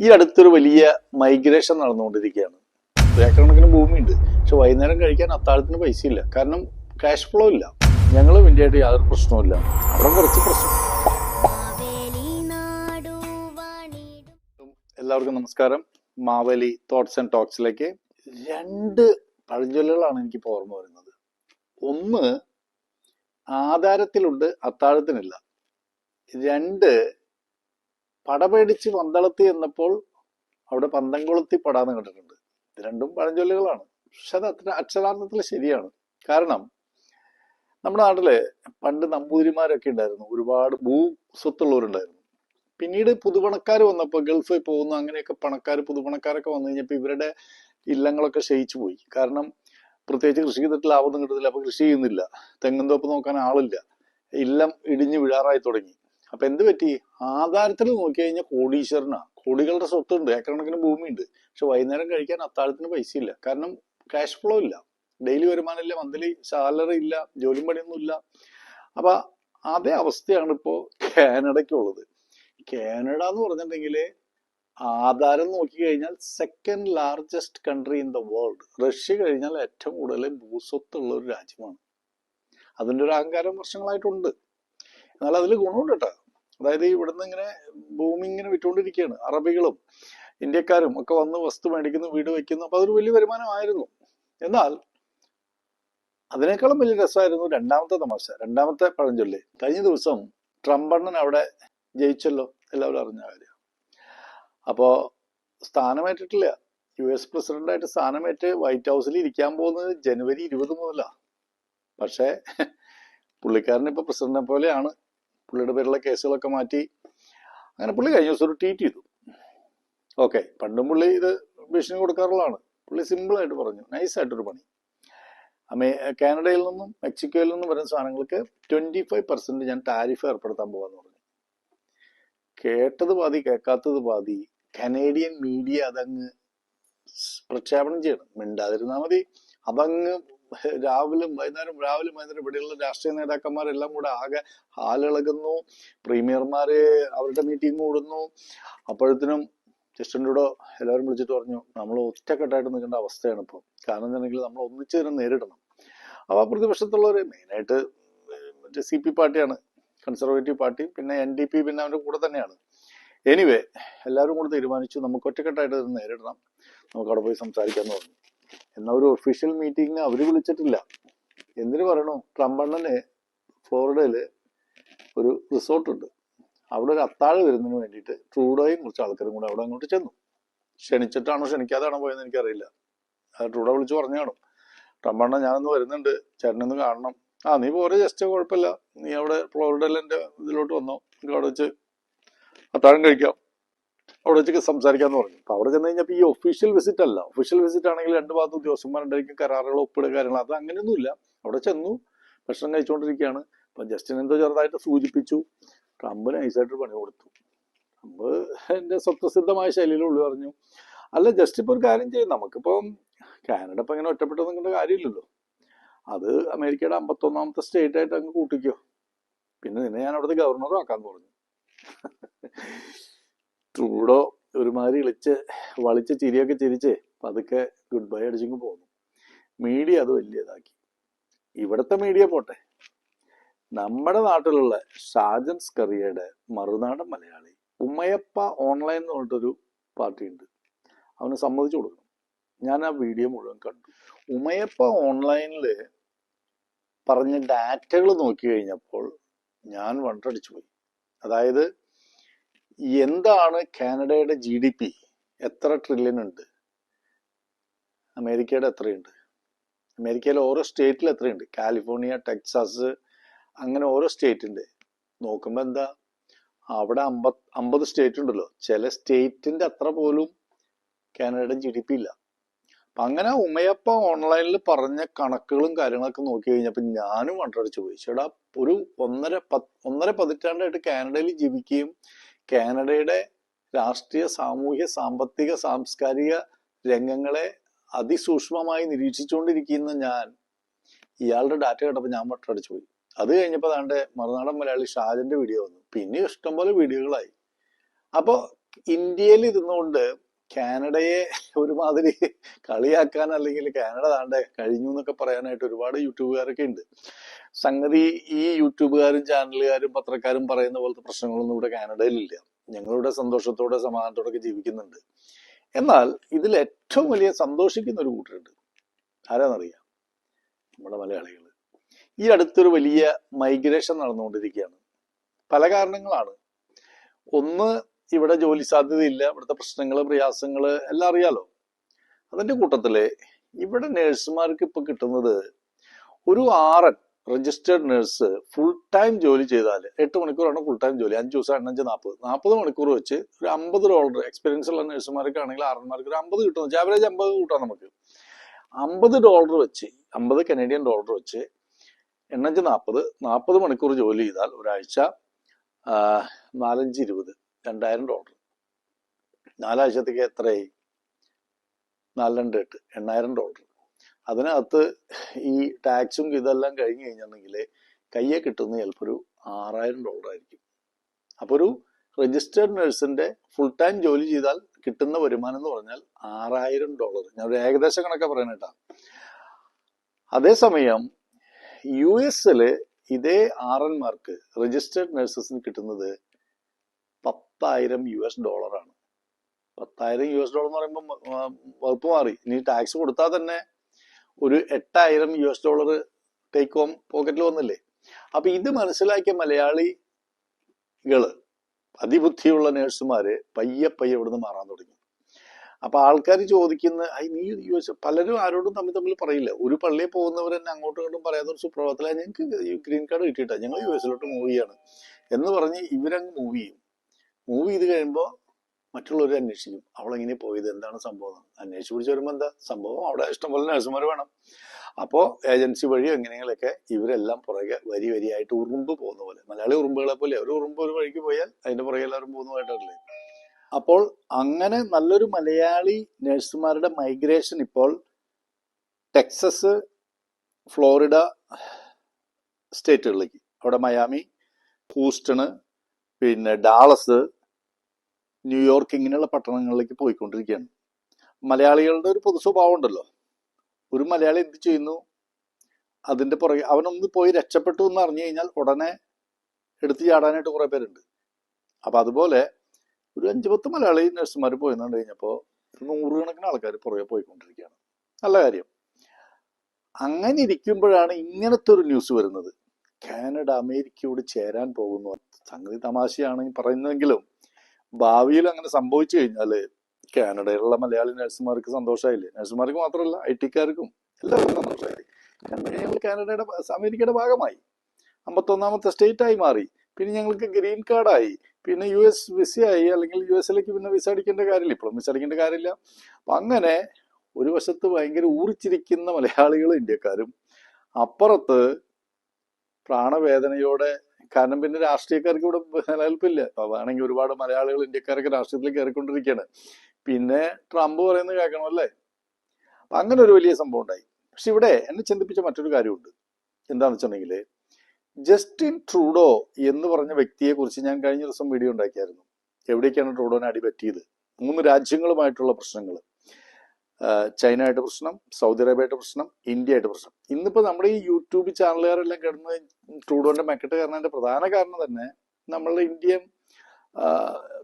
ഈ അടുത്തൊരു വലിയ മൈഗ്രേഷൻ നടന്നുകൊണ്ടിരിക്കുകയാണ്. ഏക്കറക്കണക്കിന് ഭൂമിയുണ്ട്. പക്ഷെ വൈകുന്നേരം കഴിക്കാൻ അത്താഴത്തിന് പൈസ ഇല്ല കാരണം ക്യാഷ് ഫ്ലോ ഇല്ല. ഞങ്ങളും ഇന്ത്യയായിട്ട് യാതൊരു പ്രശ്നവുമില്ല അവിടെ കുറച്ച് പ്രശ്നം. എല്ലാവർക്കും നമസ്കാരം. മാവേലി തോട്ട്സ് ആൻഡ് ടോക്സിലേക്ക് രണ്ട് പഴഞ്ചൊല്ലുകളാണ് എനിക്ക് ഓർമ്മ വരുന്നത്. ഒന്ന് ആധാരത്തിലുണ്ട് അത്താഴത്തിനില്ല. രണ്ട് പടപേടിച്ച് പന്തളത്തി എന്നപ്പോൾ അവിടെ പന്തം കൊളുത്തി പടാന്ന് കണ്ടിട്ടുണ്ട് ഇത് രണ്ടും പഴഞ്ചൊല്ലുകളാണ്. പക്ഷെ അത് അത്ര അക്ഷരാർത്ഥത്തിൽ ശരിയാണ്. കാരണം നമ്മുടെ നാട്ടിൽ പണ്ട് നമ്പൂതിരിമാരൊക്കെ ഉണ്ടായിരുന്നു. ഒരുപാട് ഭൂ സ്വത്തുള്ളവരുണ്ടായിരുന്നു. പിന്നീട് പുതുപണക്കാർ വന്നപ്പോൾ ഗൾഫിൽ പോകുന്നു അങ്ങനെയൊക്കെ പണക്കാർ പുതുപണക്കാരൊക്കെ വന്നു കഴിഞ്ഞപ്പോൾ ഇവരുടെ ഇല്ലങ്ങളൊക്കെ ക്ഷയിച്ചു പോയി. കാരണം പ്രത്യേകിച്ച് കൃഷി ചെയ്തിട്ട് ലാഭമൊന്നും കിട്ടുന്നില്ല അപ്പൊ കൃഷി ചെയ്യുന്നില്ല. തെങ്ങും തോപ്പ് നോക്കാൻ ആളില്ല. ഇല്ലം ഇടിഞ്ഞു വീഴാറായി തുടങ്ങി. അപ്പൊ എന്ത് പറ്റി? ആധാരത്തിൽ നോക്കി കഴിഞ്ഞാൽ കോടീശ്വരനാ. കോടികളുടെ സ്വത്തുണ്ട്. ഏക്കറണക്കിന് ഭൂമിയുണ്ട്. പക്ഷെ വൈകുന്നേരം കഴിക്കാൻ അത്താഴത്തിന് പൈസ ഇല്ല കാരണം ക്യാഷ് ഫ്ലോ ഇല്ല. ഡെയിലി വരുമാനം ഇല്ല മന്ത്ലി സാലറി ഇല്ല. ജോലിയും പണിയൊന്നും ഇല്ല. അപ്പൊ അതേ അവസ്ഥയാണ് ഇപ്പോ കാനഡയ്ക്കുള്ളത്. കാനഡ എന്ന് പറഞ്ഞിട്ടുണ്ടെങ്കിൽ ആധാരം നോക്കി കഴിഞ്ഞാൽ second largest country in the world Russia കഴിഞ്ഞാൽ ഏറ്റവും കൂടുതൽ ഭൂസ്വത്തുള്ള ഒരു രാജ്യമാണ്. അതിന്റെ ഒരു അഹങ്കാരം വർഷങ്ങളായിട്ടുണ്ട്. എന്നാൽ അതിൽ ഗുണമുണ്ട് കേട്ടോ. അതായത് ഇവിടുന്ന് ഇങ്ങനെ ഭൂമി ഇങ്ങനെ വിറ്റുകൊണ്ടിരിക്കുകയാണ് അറബികളും ഇന്ത്യക്കാരും ഒക്കെ വന്ന് വസ്തു മേടിക്കുന്നു വീട് വെക്കുന്നു അപ്പൊ അതൊരു വലിയ വരുമാനമായിരുന്നു. എന്നാൽ അതിനേക്കാളും വലിയ രസമായിരുന്നു രണ്ടാമത്തെ തമാശ രണ്ടാമത്തെ പഴഞ്ചൊല്ലി. കഴിഞ്ഞ ദിവസം ട്രംപണ്ണൻ അവിടെ ജയിച്ചല്ലോ എല്ലാവരും അറിഞ്ഞ കാര്യം. അപ്പോ സ്ഥാനമേറ്റിട്ടില്ല. യു എസ് പ്രസിഡന്റായിട്ട് സ്ഥാനമേറ്റ് വൈറ്റ് ഹൗസിൽ ഇരിക്കാൻ പോകുന്നത് ജനുവരി ഇരുപത് മുതലാ. പക്ഷേ പുള്ളിക്കാരൻ ഇപ്പൊ പ്രസിഡന്റിനെ പോലെയാണ്. പുള്ളിയുടെ പേരുള്ള കേസുകളൊക്കെ മാറ്റി അങ്ങനെ പുള്ളി കഴിഞ്ഞ ദിവസം ഒരു ട്വീറ്റ് ചെയ്തു. ഓക്കെ പണ്ടും പുള്ളി ഇത് ഭീഷണി കൊടുക്കാറുള്ളതാണ്. പുള്ളി സിമ്പിളായിട്ട് പറഞ്ഞു നൈസായിട്ടൊരു പണി. അമേ കാനഡയിൽ നിന്നും മെക്സിക്കോയിൽ നിന്നും വരുന്ന സാധനങ്ങൾക്ക് ട്വന്റി ഫൈവ് പെർസെന്റ് ഞാൻ ടാരിഫ് ഏർപ്പെടുത്താൻ പോകാന്ന് പറഞ്ഞു. കേട്ടത് പാതി കേൾക്കാത്തത് പാതി കനേഡിയൻ മീഡിയ അതങ്ങ് പ്രക്ഷേപണം ചെയ്യണം. മിണ്ടാതിരുന്നാൽ മതി. അതങ്ങ് രാവിലെ വൈകുന്നേരം രാവിലും വൈകുന്നേരം ഇവിടെയുള്ള രാഷ്ട്രീയ നേതാക്കന്മാരെല്ലാം കൂടെ ആകെ ഹാലിളകുന്നു പ്രീമിയർമാരെ അവരുടെ മീറ്റിംഗ് കൂടുന്നു. അപ്പോഴത്തേനും ജസ്റ്റിന്റെ എല്ലാവരും വിളിച്ചിട്ട് പറഞ്ഞു നമ്മൾ ഒറ്റക്കെട്ടായിട്ട് നിൽക്കേണ്ട അവസ്ഥയാണ് ഇപ്പോൾ കാരണം എന്താണെങ്കിൽ നമ്മൾ ഒന്നിച്ചു തന്നെ നേരിടണം. അപ്പോൾ പ്രതിപക്ഷത്തുള്ളവർ മെയിനായിട്ട് മറ്റേ സി പി പാർട്ടിയാണ്. കൺസർവേറ്റീവ് പാർട്ടി പിന്നെ എൻ ഡി പി പിന്നെ അവരുടെ കൂടെ തന്നെയാണ്. എനിവേ എല്ലാവരും കൂടെ തീരുമാനിച്ചു നമുക്ക് ഒറ്റക്കെട്ടായിട്ട് നേരിടണം. നമുക്ക് അവിടെ പോയി സംസാരിക്കാമെന്ന് പറഞ്ഞു. എന്നാൽ ഒരു ഒഫീഷ്യൽ മീറ്റിംഗ് അവർ വിളിച്ചിട്ടില്ല. എന്തിനു പറയണു? ട്രംപണ്ണന് ഫ്ലോറിഡയിൽ ഒരു റിസോർട്ടുണ്ട് അവിടെ ഒരു അത്താഴ വരുന്നതിന് വേണ്ടിയിട്ട് ട്രൂഡോയും കുറച്ച് ആൾക്കാരും കൂടെ അവിടെ അങ്ങോട്ട് ചെന്നു. ക്ഷണിച്ചിട്ടാണോ ക്ഷണിക്കാതാണോ പോയെന്ന് എനിക്കറിയില്ല. അത് ട്രൂഡോ വിളിച്ച് പറഞ്ഞു കാണും. ട്രംപ് ഞാനൊന്ന് വരുന്നുണ്ട്. ചേട്ടനൊന്ന് കാണണം. ആ നീ പോരെ ജസ്റ്റ് കുഴപ്പമില്ല. നീ അവിടെ ഫ്ലോറിഡയിൽ എന്റെ ഇതിലോട്ട് വന്നോ. നമുക്ക് അവിടെ വെച്ച് അത്താഴം കഴിക്കാം. അവിടെ വെച്ചൊക്കെ സംസാരിക്കാന്ന് പറഞ്ഞു. അപ്പൊ അവിടെ ചെന്ന് കഴിഞ്ഞപ്പോൾ ഈ ഒഫീഷ്യൽ വിസിറ്റ് അല്ല. ഒഫീഷ്യൽ വിസിറ്റ് ആണെങ്കിൽ രണ്ട് ഭാഗത്ത് ഉദ്യോഗസ്ഥന്മാരുണ്ടായിരിക്കും കരാറുകൾ ഒപ്പിടുക കാര്യങ്ങൾ അത് അങ്ങനെയൊന്നുമില്ല അവിടെ ചെന്നു ഭക്ഷണം കഴിച്ചുകൊണ്ടിരിക്കുകയാണ്. അപ്പൊ ജസ്റ്റിൻ എന്തോ ചെറുതായിട്ട് സൂചിപ്പിച്ചു. ട്രംപ് നൈസായിട്ട് പണി കൊടുത്തു. ട്രംപ് എന്റെ സ്വപ്രസിദ്ധമായ ശൈലിയിൽ ഉള്ളു പറഞ്ഞു. അല്ല ജസ്റ്റ് ഇപ്പൊ ഒരു കാര്യം ചെയ്യും. നമുക്കിപ്പം കാനഡ ഇപ്പൊ ഇങ്ങനെ ഒറ്റപ്പെട്ട് കാര്യമില്ലല്ലോ. അത് അമേരിക്കയുടെ അമ്പത്തൊന്നാമത്തെ സ്റ്റേറ്റ് ആയിട്ട് അങ്ങ് കൂട്ടിക്കോ. പിന്നെ നിന്നെ ഞാൻ അവിടുത്തെ ഗവർണറും ആക്കാൻ പറഞ്ഞു. ട്രൂഡോ ഒരുമാതിരി ഇളിച്ച് വളിച്ച് ചിരിയൊക്കെ ചിരിച്ച് പതുക്കെ ഗുഡ് ബൈ അടിച്ചിങ്ങ് പോന്നു. മീഡിയ അത് വലിയതാക്കി. ഇവിടുത്തെ മീഡിയ പോട്ടെ. നമ്മുടെ നാട്ടിലുള്ള ഷാജൻ സ്കറിയയുടെ മറുനാടൻ മലയാളി ഉമ്മയപ്പ ഓൺലൈൻ എന്ന് പറഞ്ഞിട്ടൊരു പാർട്ടി ഉണ്ട് അവന് സമ്മതിച്ചു കൊടുക്കണം. ഞാൻ ആ വീഡിയോ മുഴുവൻ കണ്ടു. ഉമയപ്പ ഓൺലൈനിൽ പറഞ്ഞ ഡാറ്റകൾ നോക്കി കഴിഞ്ഞപ്പോൾ ഞാൻ വണ്ടടിച്ചു പോയി. അതായത് എന്താണ് കാനഡയുടെ ജി ഡി പി എത്ര ട്രില്യൺ ഉണ്ട്? അമേരിക്കയുടെ എത്രയുണ്ട്? അമേരിക്കയിലെ ഓരോ സ്റ്റേറ്റിൽ എത്രയുണ്ട്? കാലിഫോർണിയ ടെക്സാസ് അങ്ങനെ ഓരോ സ്റ്റേറ്റ് നോക്കുമ്പോൾ എന്താ? അവിടെ അമ്പത് അമ്പത് സ്റ്റേറ്റ് ഉണ്ടല്ലോ. ചില സ്റ്റേറ്റിന്റെ അത്ര പോലും കാനഡയുടെ ജി ഡി പി ഇല്ല. അപ്പൊ അങ്ങനെ ഉമയപ്പ ഓൺലൈനിൽ പറഞ്ഞ കണക്കുകളും കാര്യങ്ങളൊക്കെ നോക്കി കഴിഞ്ഞപ്പോൾ ഞാനും വണ്ടടിച്ചു പോയി. ചേട്ടാ ഒരു ഒന്നര പത്ത് ഒന്നര പതിറ്റാണ്ടായിട്ട് കാനഡയിൽ ജീവിക്കുകയും കാനഡയുടെ രാഷ്ട്രീയ സാമൂഹ്യ സാമ്പത്തിക സാംസ്കാരിക രംഗങ്ങളെ അതിസൂക്ഷ്മമായി നിരീക്ഷിച്ചുകൊണ്ടിരിക്കുന്ന ഞാൻ ഇയാളുടെ ഡാറ്റ കേട്ടപ്പോൾ ഞാൻ വട്ടടിച്ചു പോയി. അത് കഴിഞ്ഞപ്പോൾ അതാണ്ട് മറുനാടൻ മലയാളി ഷാജന്റെ വീഡിയോ വന്നു. പിന്നെ ഇഷ്ടംപോലെ വീഡിയോകളായി. അപ്പോൾ ഇന്ത്യയിൽ ഇരുന്നുകൊണ്ട് കാനഡയെ ഒരുമാതിരി കളിയാക്കാൻ അല്ലെങ്കിൽ കാനഡ താണ്ട കഴിഞ്ഞു എന്നൊക്കെ പറയാനായിട്ട് ഒരുപാട് യൂട്യൂബുകാരൊക്കെ ഉണ്ട്. സംഗതി ഈ യൂട്യൂബുകാരും ചാനലുകാരും പത്രക്കാരും പറയുന്ന പോലത്തെ പ്രശ്നങ്ങളൊന്നും ഇവിടെ കാനഡയിലില്ല. ഞങ്ങളിവിടെ സന്തോഷത്തോടെ സമാധാനത്തോടെ ഒക്കെ ജീവിക്കുന്നുണ്ട്. എന്നാൽ ഇതിൽ ഏറ്റവും വലിയ സന്തോഷിക്കുന്ന ഒരു കൂട്ടരുണ്ട്. ആരാന്നറിയാം? നമ്മുടെ മലയാളികൾ. ഈ അടുത്തൊരു വലിയ മൈഗ്രേഷൻ നടന്നുകൊണ്ടിരിക്കുകയാണ്. പല കാരണങ്ങളാണ്. ഒന്ന് ഇവിടെ ജോലി സാധ്യതയില്ല ഇവിടുത്തെ പ്രശ്നങ്ങൾ പ്രയാസങ്ങൾ എല്ലാം അറിയാലോ. അതിന്റെ കൂട്ടത്തിൽ ഇവിടെ നേഴ്സുമാർക്ക് ഇപ്പൊ കിട്ടുന്നത് ഒരു R N registered nurse full time ജോലി ചെയ്താൽ എട്ട് മണിക്കൂറാണ് ഫുൾ ടൈം ജോലി അഞ്ച് ദിവസം എണ്ണഞ്ച് നാൽപ്പത് നാൽപ്പത് മണിക്കൂർ വെച്ച് ഒരു അമ്പത് ഡോളർ എക്സ്പീരിയൻസ് ഉള്ള നേഴ്സുമാർക്കാണെങ്കിൽ ആറന്മാർക്ക് ഒരു അമ്പത് കിട്ടും. ആവറേജ് അമ്പത് കൂട്ടാം നമുക്ക്. അമ്പത് ഡോളർ വെച്ച് അമ്പത് കനേഡിയൻ ഡോളർ വെച്ച് എണ്ണഞ്ച് നാൽപ്പത് നാൽപ്പത് മണിക്കൂർ ജോലി ചെയ്താൽ ഒരാഴ്ച നാലഞ്ച് ഇരുപത്. രണ്ടായിരം ഡോളർ. നാലാഴ്ചത്തേക്ക് എത്രയായി? നാല് രണ്ട് എട്ട് എണ്ണായിരം ഡോളർ. അതിനകത്ത് ഈ ടാക്സും ഇതെല്ലാം കഴിഞ്ഞ് കഴിഞ്ഞിട്ടുണ്ടെങ്കിൽ കയ്യെ കിട്ടുന്ന ചിലപ്പോൾ ഒരു ആറായിരം ഡോളർ ആയിരിക്കും. അപ്പോൾ ഒരു രജിസ്റ്റേർഡ് നഴ്സിന്റെ ഫുൾ ടൈം ജോലി ചെയ്താൽ കിട്ടുന്ന വരുമാനം എന്ന് പറഞ്ഞാൽ ആറായിരം ഡോളർ. ഞാൻ ഒരു ഏകദേശ കണക്കെ പറയണേട്ടാ അതേസമയം യു എസിൽ ഇതേ ആറന്മാർക്ക് രജിസ്റ്റേർഡ് നഴ്സസിന് കിട്ടുന്നത് പത്തായിരം യു എസ് ഡോളറാണ് പത്തായിരം യു എസ് ഡോളർ എന്ന് പറയുമ്പോൾ വകുപ്പ് മാറി. ഇനി ടാക്സ് കൊടുത്താൽ തന്നെ ഒരു എട്ടായിരം U S dollar take home പോക്കറ്റിൽ വന്നില്ലേ? അപ്പൊ ഇത് മനസ്സിലാക്കിയ മലയാളികൾ അതിബുദ്ധിയുള്ള നേഴ്സുമാര് പയ്യെ പയ്യെ ഇവിടുന്ന് മാറാൻ തുടങ്ങി. അപ്പൊ ആൾക്കാർ ചോദിക്കുന്ന "ഐ, നീ യു പലരും ആരോടും തമ്മിൽ തമ്മിൽ പറയില്ല. ഒരു പള്ളിയിൽ പോകുന്നവർ തന്നെ അങ്ങോട്ടും ഇങ്ങോട്ടും പറയാത്ത ഒരു സുപ്രഭാതത്തിലാണ് ഞങ്ങൾക്ക് ഗ്രീൻ കാർഡ് കിട്ടിയിട്ടാണ് ഞങ്ങൾ യു എസിലോട്ട് മൂവ് ചെയ്യാണ്. എന്ന് പറഞ്ഞ് ഇവരങ്ങ് മൂവ് ചെയ്യും. മൂവ് ചെയ്ത് കഴിയുമ്പോൾ മറ്റുള്ളവർ അന്വേഷിക്കും. അവളെങ്ങനെ പോയത്? എന്താണ് സംഭവം. അന്വേഷിച്ച് പിടിച്ച് വരുമ്പോൾ എന്താ? സംഭവം അവിടെ ഇഷ്ടംപോലെ നഴ്സുമാർ വേണം. അപ്പോൾ ഏജൻസി വഴിയോ എങ്ങനെയെങ്കിലൊക്കെ ഇവരെല്ലാം പുറകെ വരി വരിയായിട്ട് ഉറുമ്പ് പോകുന്ന പോലെ. മലയാളി ഉറുമ്പുകളെ പോലെ ഒരു ഉറുമ്പ് ഒരു വഴിക്ക് പോയാൽ അതിന്റെ പുറകെ എല്ലാവരും പോകുന്നതായിട്ടല്ലേ? അപ്പോൾ അങ്ങനെ നല്ലൊരു മലയാളി നഴ്സുമാരുടെ മൈഗ്രേഷൻ ഇപ്പോൾ ടെക്സസ് ഫ്ലോറിഡ സ്റ്റേറ്റുകളിലേക്ക് അവിടെ മയാമി ഹൂസ്റ്റണ് പിന്നെ ഡാളസ് ന്യൂയോർക്ക് ഇങ്ങനെയുള്ള പട്ടണങ്ങളിലേക്ക് പോയിക്കൊണ്ടിരിക്കുകയാണ്. മലയാളികളുടെ ഒരു പൊതു സ്വഭാവം ഉണ്ടല്ലോ. ഒരു മലയാളി എന്ത് ചെയ്യുന്നു? അതിന്റെ പുറകെ അവനൊന്ന് പോയി രക്ഷപ്പെട്ടു എന്ന് അറിഞ്ഞു കഴിഞ്ഞാൽ ഉടനെ എടുത്തു ചാടാനായിട്ട് കുറെ പേരുണ്ട്. അപ്പൊ അതുപോലെ ഒരു അഞ്ചു പത്ത് മലയാളി നഴ്സുമാർ പോയെന്നുണ്ട് കഴിഞ്ഞപ്പോൾ നൂറുകണക്കിന് ആൾക്കാർ പുറകെ പോയിക്കൊണ്ടിരിക്കുകയാണ്. നല്ല കാര്യം. അങ്ങനെ ഇരിക്കുമ്പോഴാണ് ഇങ്ങനത്തെ ഒരു ന്യൂസ് വരുന്നത്. കാനഡ അമേരിക്കയോട് ചേരാൻ പോകുന്നു സംഗതി തമാശയാണ് പറയുന്നതെങ്കിലും ഭാവിയിൽ അങ്ങനെ സംഭവിച്ചു കഴിഞ്ഞാൽ കാനഡയിലുള്ള മലയാളി നഴ്സുമാർക്ക് സന്തോഷമായില്ലേ? നഴ്സുമാർക്ക് മാത്രമല്ല ഐ ടിക്കാർക്കും എല്ലാവർക്കും സന്തോഷമായി കാരണം ഞങ്ങൾ കാനഡയുടെ അമേരിക്കയുടെ ഭാഗമായി. അമ്പത്തൊന്നാമത്തെ സ്റ്റേറ്റ് ആയി മാറി. പിന്നെ ഞങ്ങൾക്ക് ഗ്രീൻ കാർഡായി. പിന്നെ യു എസ് വിസയായി. അല്ലെങ്കിൽ യു എസിലേക്ക് പിന്നെ വിസ അടിക്കേണ്ട കാര്യമില്ല. ഇപ്പോഴും വിസ അടിക്കേണ്ട കാര്യമില്ല. അപ്പൊ അങ്ങനെ ഒരു വശത്ത് ഭയങ്കര ഊറിച്ചിരിക്കുന്ന മലയാളികളും ഇന്ത്യക്കാരും അപ്പുറത്ത് പ്രാണവേദനയോടെ കാരണം പിന്നെ രാഷ്ട്രീയക്കാർക്ക് ഇവിടെ നിലനിൽപ്പില്ല. അതാണെങ്കിൽ ഒരുപാട് മലയാളികൾ ഇന്ത്യക്കാരൊക്കെ രാഷ്ട്രീയത്തിൽ കയറിക്കൊണ്ടിരിക്കുകയാണ്. പിന്നെ ട്രംപ് പറയുന്നത് കേൾക്കണം അല്ലേ? അപ്പൊ അങ്ങനെ ഒരു വലിയ സംഭവം ഉണ്ടായി. പക്ഷെ ഇവിടെ എന്നെ ചിന്തിപ്പിച്ച മറ്റൊരു കാര്യമുണ്ട്. എന്താന്ന് വെച്ചിട്ടുണ്ടെങ്കിൽ ജസ്റ്റിൻ ട്രൂഡോ എന്ന് പറഞ്ഞ വ്യക്തിയെ കുറിച്ച് ഞാൻ കഴിഞ്ഞ ദിവസം വീഡിയോ ഉണ്ടാക്കിയായിരുന്നു. എവിടേക്കാണ് ട്രൂഡോനെ അടിപറ്റിയത്? മൂന്ന് രാജ്യങ്ങളുമായിട്ടുള്ള പ്രശ്നങ്ങൾ. ചൈന ആയിട്ട് പ്രശ്നം സൗദി അറേബ്യയായിട്ട് പ്രശ്നം ഇന്ത്യ ആയിട്ട് പ്രശ്നം. ഇന്നിപ്പോ നമ്മുടെ ഈ യൂട്യൂബ് ചാനലുകാരെല്ലാം കിടന്ന് ട്രൂഡോന്റെ മെക്കെട്ട് കയറുന്നതിന്റെ പ്രധാന കാരണം തന്നെ നമ്മളുടെ ഇന്ത്യൻ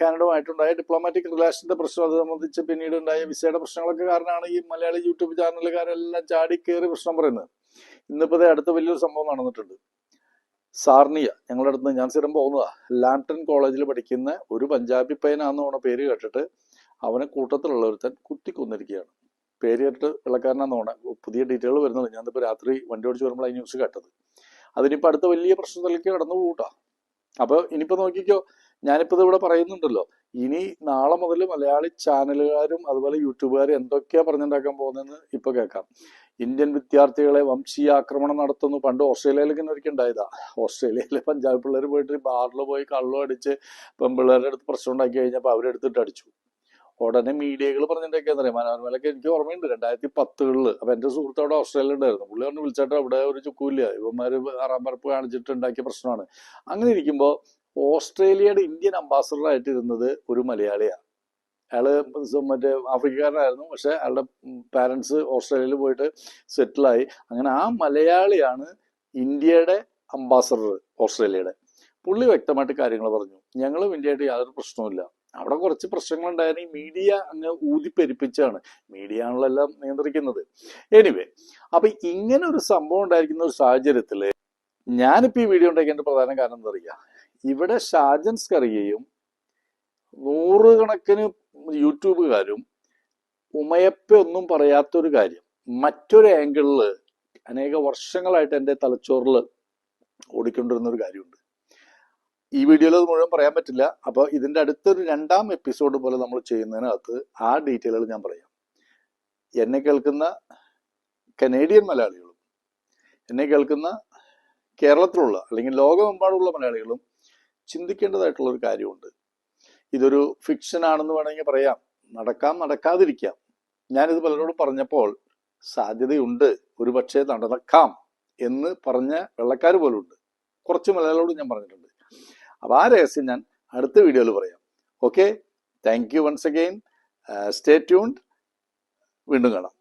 കാനഡയുമായിട്ടുണ്ടായ ഡിപ്ലോമാറ്റിക് റിലേഷന്റെ പ്രശ്നം അത് സംബന്ധിച്ച് പിന്നീട് ഉണ്ടായ വിസയുടെ പ്രശ്നങ്ങളൊക്കെ കാരണമാണ് ഈ മലയാളി യൂട്യൂബ് ചാനലുകാരെല്ലാം ചാടി കയറി പ്രശ്നം പറയുന്നത്. ഇന്നിപ്പോ അടുത്ത വലിയൊരു സംഭവം നടന്നിട്ടുണ്ട്. സാർണിയ ഞങ്ങളുടെ അടുത്ത് ഞാൻ സ്ഥിരം പോകുന്നതാ. ലാംപ്ടൺ കോളേജിൽ പഠിക്കുന്ന ഒരു പഞ്ചാബി പയ്യനാന്ന് പറഞ്ഞ പേര് കേട്ടിട്ട് അവനെ കൂട്ടത്തിലുള്ള ഒരുത്തൻ കുത്തിക്കൊന്നിരിക്കുകയാണ്. പേര് കേട്ടിട്ട് വെള്ളക്കാരനാന്ന് തോന്നുന്നത് പുതിയ ഡീറ്റെയിൽ വരുന്നുണ്ട്. ഞാനിപ്പോൾ രാത്രി വണ്ടി ഓടിച്ച് വരുമ്പോൾ ഈ ന്യൂസ് കേട്ടത്. അതിനിപ്പോൾ അടുത്ത വലിയ പ്രശ്നത്തിലേക്ക് കടന്നു പോകൂട്ടാ അപ്പോൾ ഇനിയിപ്പോൾ നോക്കിക്കോ ഞാനിപ്പോൾ ഇവിടെ പറയുന്നുണ്ടല്ലോ. ഇനി നാളെ മുതൽ മലയാളി ചാനലുകാരും അതുപോലെ യൂട്യൂബുകാരും എന്തൊക്കെയാ പറഞ്ഞുണ്ടാക്കാൻ പോകുന്നതെന്ന് ഇപ്പോൾ കേൾക്കാം. ഇന്ത്യൻ വിദ്യാർത്ഥികളെ വംശീയ ആക്രമണം നടത്തുന്നു. പണ്ട് ഓസ്ട്രേലിയയിലേക്ക് ഒരിക്കൽ ഉണ്ടായതാ. ഓസ്ട്രേലിയയിലെ പഞ്ചാബ് പിള്ളേർ പോയിട്ട് ബാറിൽ പോയി കള്ളും അടിച്ച് പെൺപിള്ളേരുടെ അടുത്ത് പ്രശ്നം ഉണ്ടാക്കി കഴിഞ്ഞപ്പോൾ അവരെടുത്തിട്ട് അടിച്ചു. ഉടനെ മീഡിയകൾ പറഞ്ഞിട്ടൊക്കെയാ അറിയാം. മനോരമയിലൊക്കെ എനിക്ക് ഓർമ്മയുണ്ട് രണ്ടായിരത്തി പത്തുകളിൽ അപ്പൊ എന്റെ സുഹൃത്ത് അവിടെ ഓസ്ട്രേലിയ ഉണ്ടായിരുന്നു പുള്ളി പറഞ്ഞു വിളിച്ചിട്ട് അവിടെ ഒരു ചുക്കൂല്ല. ഇവന്മാര് ആറാം പറപ്പ് കാണിച്ചിട്ട് ഉണ്ടാക്കിയ പ്രശ്നമാണ്. അങ്ങനെ ഇരിക്കുമ്പോ ഓസ്ട്രേലിയയുടെ ഇന്ത്യൻ അംബാസഡർ ആയിട്ട് ഇരുന്നത് ഒരു മലയാളിയാണ് അയാൾ മറ്റേ ആഫ്രിക്കക്കാരനായിരുന്നു. പക്ഷെ അയാളുടെ പാരൻസ് ഓസ്ട്രേലിയയിൽ പോയിട്ട് സെറ്റിലായി. അങ്ങനെ ആ മലയാളിയാണ് ഇന്ത്യയുടെ അംബാസഡർ ഓസ്ട്രേലിയയുടെ. പുള്ളി വ്യക്തമായിട്ട് കാര്യങ്ങൾ പറഞ്ഞു. ഞങ്ങളും ഇന്ത്യയായിട്ട് യാതൊരു പ്രശ്നവുമില്ല. അവിടെ കുറച്ച് പ്രശ്നങ്ങൾ ഉണ്ടായിരുന്നു മീഡിയ അങ്ങ് ഊതിപ്പെരിപ്പിച്ചാണ്. മീഡിയ ആണല്ലോ എല്ലാം നിയന്ത്രിക്കുന്നത്. എനിവേ അപ്പൊ ഇങ്ങനെ ഒരു സംഭവം ഉണ്ടായിരിക്കുന്ന ഒരു സാഹചര്യത്തിൽ ഞാനിപ്പോ ഈ വീഡിയോ ഉണ്ടാക്കിയതിന്റെ പ്രധാന കാരണം എന്താ പറയുക ഇവിടെ ഷാജൻസ് കറിയയും നൂറുകണക്കിന് യൂട്യൂബുകാരും ഉമയപ്പ ഒന്നും പറയാത്തൊരു കാര്യം. മറ്റൊരു ആംഗിളിൽ അനേക വർഷങ്ങളായിട്ട് എന്റെ തലച്ചോറിൽ ഓടിക്കൊണ്ടിരുന്ന ഒരു കാര്യമുണ്ട്. ഈ വീഡിയോയിൽ അത് മുഴുവൻ പറയാൻ പറ്റില്ല. അപ്പോൾ ഇതിന്റെ അടുത്തൊരു രണ്ടാം എപ്പിസോഡ് പോലെ നമ്മൾ ചെയ്യുന്നതിനകത്ത് ആ ഡീറ്റെയിലുകൾ ഞാൻ പറയാം. എന്നെ കേൾക്കുന്ന കനേഡിയൻ മലയാളികളും എന്നെ കേൾക്കുന്ന കേരളത്തിലുള്ള അല്ലെങ്കിൽ ലോകമെമ്പാടുള്ള മലയാളികളും ചിന്തിക്കേണ്ടതായിട്ടുള്ള ഒരു കാര്യമുണ്ട്. ഇതൊരു ഫിക്ഷൻ ആണെന്ന് വേണമെങ്കിൽ പറയാം. നടക്കാം നടക്കാതിരിക്കാം. ഞാനിത് പലരോടും പറഞ്ഞപ്പോൾ സാധ്യതയുണ്ട്. ഒരു പക്ഷേ നടക്കാം എന്ന് പറഞ്ഞ വെള്ളക്കാർ പോലുണ്ട് കുറച്ച് മലയാളികളോട് ഞാൻ പറഞ്ഞിട്ടുണ്ട്. അപ്പൊ ആ രഹസ്യം ഞാൻ അടുത്ത വീഡിയോയിൽ പറയാം. Okay thank you once again stay tuned വീണ്ടും കാണാം.